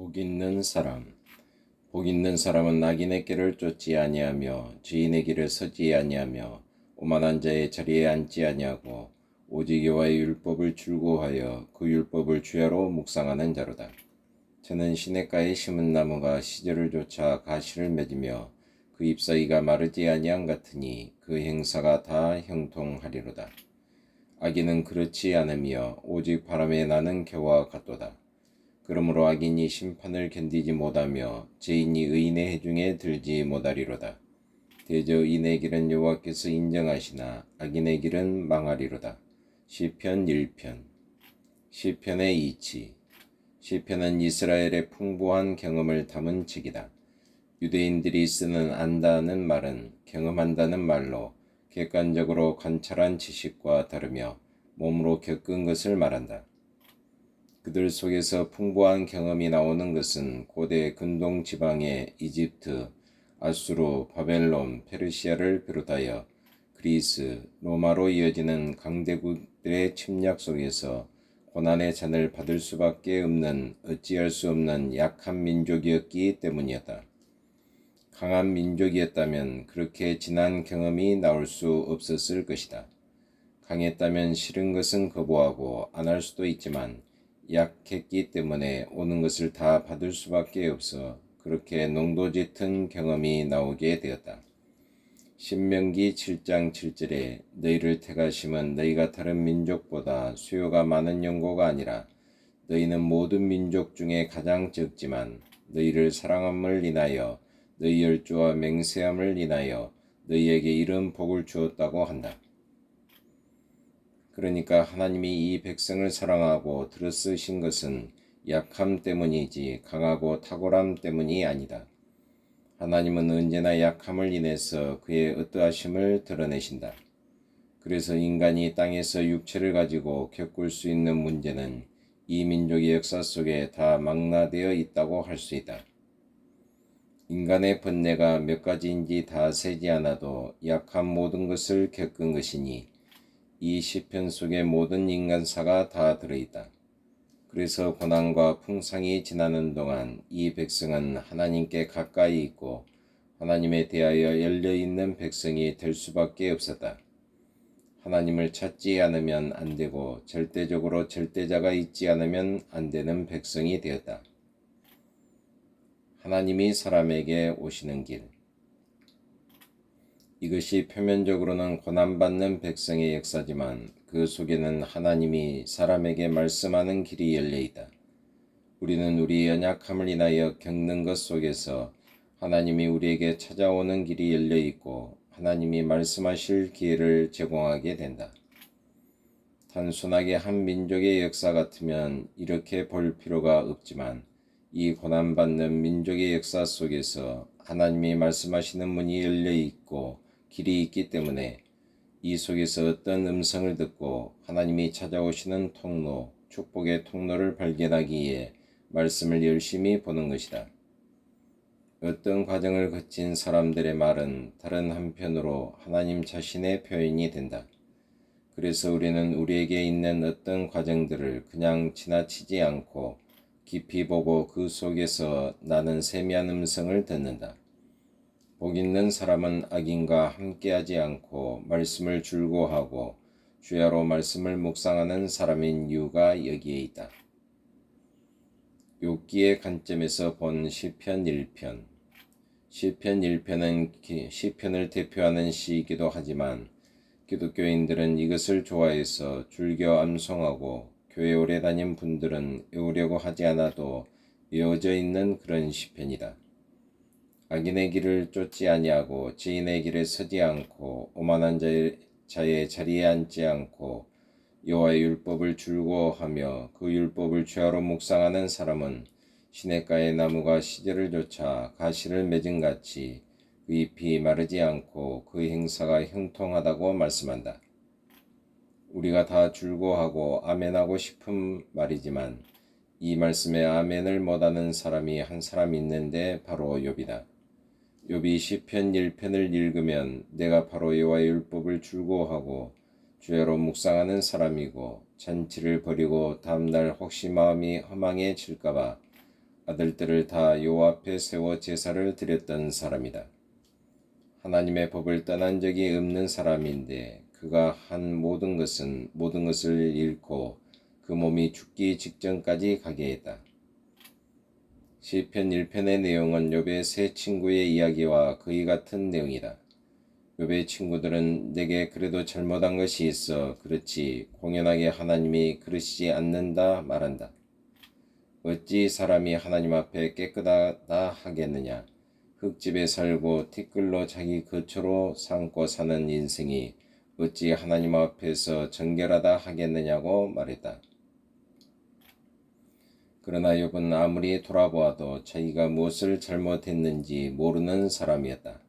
복 있는 사람 복 있는 사람은 악인의 길을 쫓지 아니하며 죄인의 길을 서지 아니하며 오만한 자의 자리에 앉지 아니하고 오직 여호와의 율법을 줄고하여 그 율법을 주야로 묵상하는 자로다. 저는 시냇가에 심은 나무가 시절을 쫓아 가시를 맺으며 그 잎사귀가 마르지 아니한 같으니 그 행사가 다 형통하리로다. 악인은 그렇지 않으며 오직 바람에 나는 겨와 같도다. 그러므로 악인이 심판을 견디지 못하며 죄인이 의인의 해중에 들지 못하리로다. 대저 의인의 길은 여호와께서 인정하시나 악인의 길은 망하리로다. 시편 1편 시편의 이치 시편은 이스라엘의 풍부한 경험을 담은 책이다. 유대인들이 쓰는 안다는 말은 경험한다는 말로 객관적으로 관찰한 지식과 다르며 몸으로 겪은 것을 말한다. 그들 속에서 풍부한 경험이 나오는 것은 고대 근동 지방의 이집트, 아수르, 바벨론, 페르시아를 비롯하여 그리스, 로마로 이어지는 강대국들의 침략 속에서 고난의 잔을 받을 수밖에 없는 어찌할 수 없는 약한 민족이었기 때문이었다. 강한 민족이었다면 그렇게 진한 경험이 나올 수 없었을 것이다. 강했다면 싫은 것은 거부하고 안 할 수도 있지만 약했기 때문에 오는 것을 다 받을 수밖에 없어 그렇게 농도 짙은 경험이 나오게 되었다. 신명기 7장 7절에 너희를 택하심은 너희가 다른 민족보다 수요가 많은 연고가 아니라 너희는 모든 민족 중에 가장 적지만 너희를 사랑함을 인하여 너희 열조와 맹세함을 인하여 너희에게 이런 복을 주었다고 한다. 그러니까 하나님이 이 백성을 사랑하고 들어쓰신 것은 약함 때문이지 강하고 탁월함 때문이 아니다. 하나님은 언제나 약함을 인해서 그의 어떠하심을 드러내신다. 그래서 인간이 땅에서 육체를 가지고 겪을 수 있는 문제는 이 민족의 역사 속에 다 망라되어 있다고 할 수 있다. 인간의 번뇌가 몇 가지인지 다 세지 않아도 약한 모든 것을 겪은 것이니 이 시편 속에 모든 인간사가 다 들어있다. 그래서 고난과 풍상이 지나는 동안 이 백성은 하나님께 가까이 있고 하나님에 대하여 열려 있는 백성이 될 수밖에 없었다. 하나님을 찾지 않으면 안 되고 절대적으로 절대자가 있지 않으면 안 되는 백성이 되었다. 하나님이 사람에게 오시는 길. 이것이 표면적으로는 고난받는 백성의 역사지만 그 속에는 하나님이 사람에게 말씀하는 길이 열려 있다. 우리는 우리 연약함을 인하여 겪는 것 속에서 하나님이 우리에게 찾아오는 길이 열려 있고 하나님이 말씀하실 기회를 제공하게 된다. 단순하게 한 민족의 역사 같으면 이렇게 볼 필요가 없지만 이 고난받는 민족의 역사 속에서 하나님이 말씀하시는 문이 열려 있고 길이 있기 때문에 이 속에서 어떤 음성을 듣고 하나님이 찾아오시는 통로, 축복의 통로를 발견하기에 말씀을 열심히 보는 것이다. 어떤 과정을 거친 사람들의 말은 다른 한편으로 하나님 자신의 표현이 된다. 그래서 우리는 우리에게 있는 어떤 과정들을 그냥 지나치지 않고 깊이 보고 그 속에서 나는 세미한 음성을 듣는다. 복 있는 사람은 악인과 함께하지 않고 말씀을 줄고하고 주야로 말씀을 묵상하는 사람인 이유가 여기에 있다. 욥기의 관점에서 본 시편 1편 시편 1편은 시편을 대표하는 시이기도 하지만 기독교인들은 이것을 좋아해서 즐겨 암송하고 교회 오래 다닌 분들은 외우려고 하지 않아도 외워져 있는 그런 시편이다. 악인의 길을 쫓지 아니하고 지인의 길에 서지 않고 오만한 자의, 자의 자리에 앉지 않고 여호와의 율법을 줄고하며 그 율법을 죄하로 묵상하는 사람은 시냇가의 나무가 시절을 쫓아 가시를 맺은 같이 그 잎이 마르지 않고 그 행사가 형통하다고 말씀한다. 우리가 다 줄고하고 아멘하고 싶은 말이지만 이 말씀에 아멘을 못하는 사람이 한 사람 있는데 바로 욥이다. 욥이 시편 1편을 읽으면 내가 바로 여호와의 율법을 줄고하고 주야로 묵상하는 사람이고 잔치를 버리고 다음날 혹시 마음이 허망해질까봐 아들들을 다 요 앞에 세워 제사를 드렸던 사람이다. 하나님의 법을 떠난 적이 없는 사람인데 그가 한 모든 것은 모든 것을 잃고 그 몸이 죽기 직전까지 가게 했다. 시편 1편의 내용은 욥의 세 친구의 이야기와 거의 같은 내용이다. 욥의 친구들은 내게 그래도 잘못한 것이 있어 그렇지 공연하게 하나님이 그러시지 않는다 말한다. 어찌 사람이 하나님 앞에 깨끗하다 하겠느냐? 흙집에 살고 티끌로 자기 거처로 삼고 사는 인생이 어찌 하나님 앞에서 정결하다 하겠느냐고 말했다. 그러나 욥은 아무리 돌아보아도 자기가 무엇을 잘못했는지 모르는 사람이었다.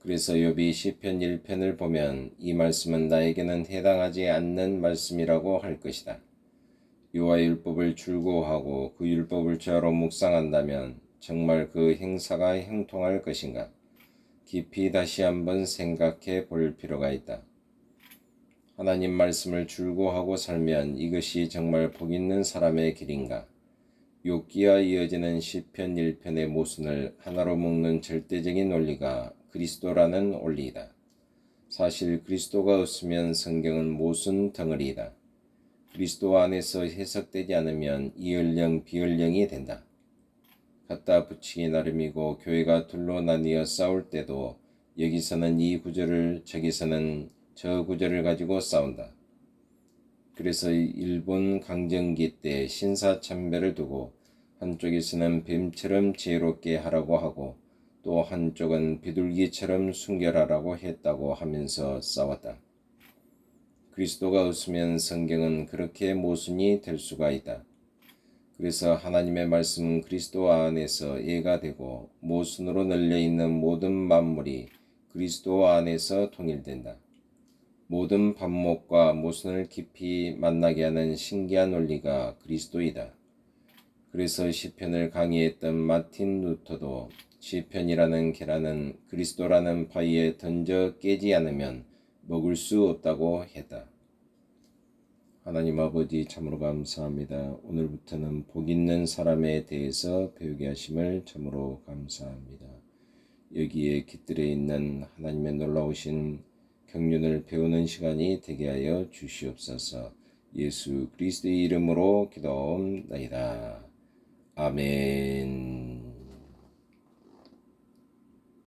그래서 욥이 시편 1편을 보면 이 말씀은 나에게는 해당하지 않는 말씀이라고 할 것이다. 유아 율법을 줄고하고 그 율법을 죄로 묵상한다면 정말 그 행사가 형통할 것인가? 깊이 다시 한번 생각해 볼 필요가 있다. 하나님 말씀을 줄고하고 살면 이것이 정말 복 있는 사람의 길인가? 욕기와 이어지는 시편 1편의 모순을 하나로 묶는 절대적인 원리가 그리스도라는 원리이다. 사실 그리스도가 없으면 성경은 모순 덩어리이다. 그리스도 안에서 해석되지 않으면 이언령 비언령이 된다. 갖다 붙이기 나름이고 교회가 둘로 나뉘어 싸울 때도 여기서는 이 구절을 저기서는 저 구절을 가지고 싸운다. 그래서 일본 강점기 때 신사참배를 두고 한쪽에서는 뱀처럼 지혜롭게 하라고 하고 또 한쪽은 비둘기처럼 순결하라고 했다고 하면서 싸웠다. 그리스도가 없으면 성경은 그렇게 모순이 될 수가 있다. 그래서 하나님의 말씀은 그리스도 안에서 예가 되고 모순으로 널려 있는 모든 만물이 그리스도 안에서 통일된다. 모든 반목과 모순을 깊이 만나게 하는 신기한 원리가 그리스도이다. 그래서 시편을 강의했던 마틴 루터도 시편이라는 계란은 그리스도라는 파이에 던져 깨지 않으면 먹을 수 없다고 했다. 하나님 아버지 참으로 감사합니다. 오늘부터는 복 있는 사람에 대해서 배우게 하심을 참으로 감사합니다. 여기에 깃들어 있는 하나님의 놀라우신 경륜을 배우는 시간이 되게 하여 주시옵소서. 예수 그리스도의 이름으로 기도옵나이다. 아멘.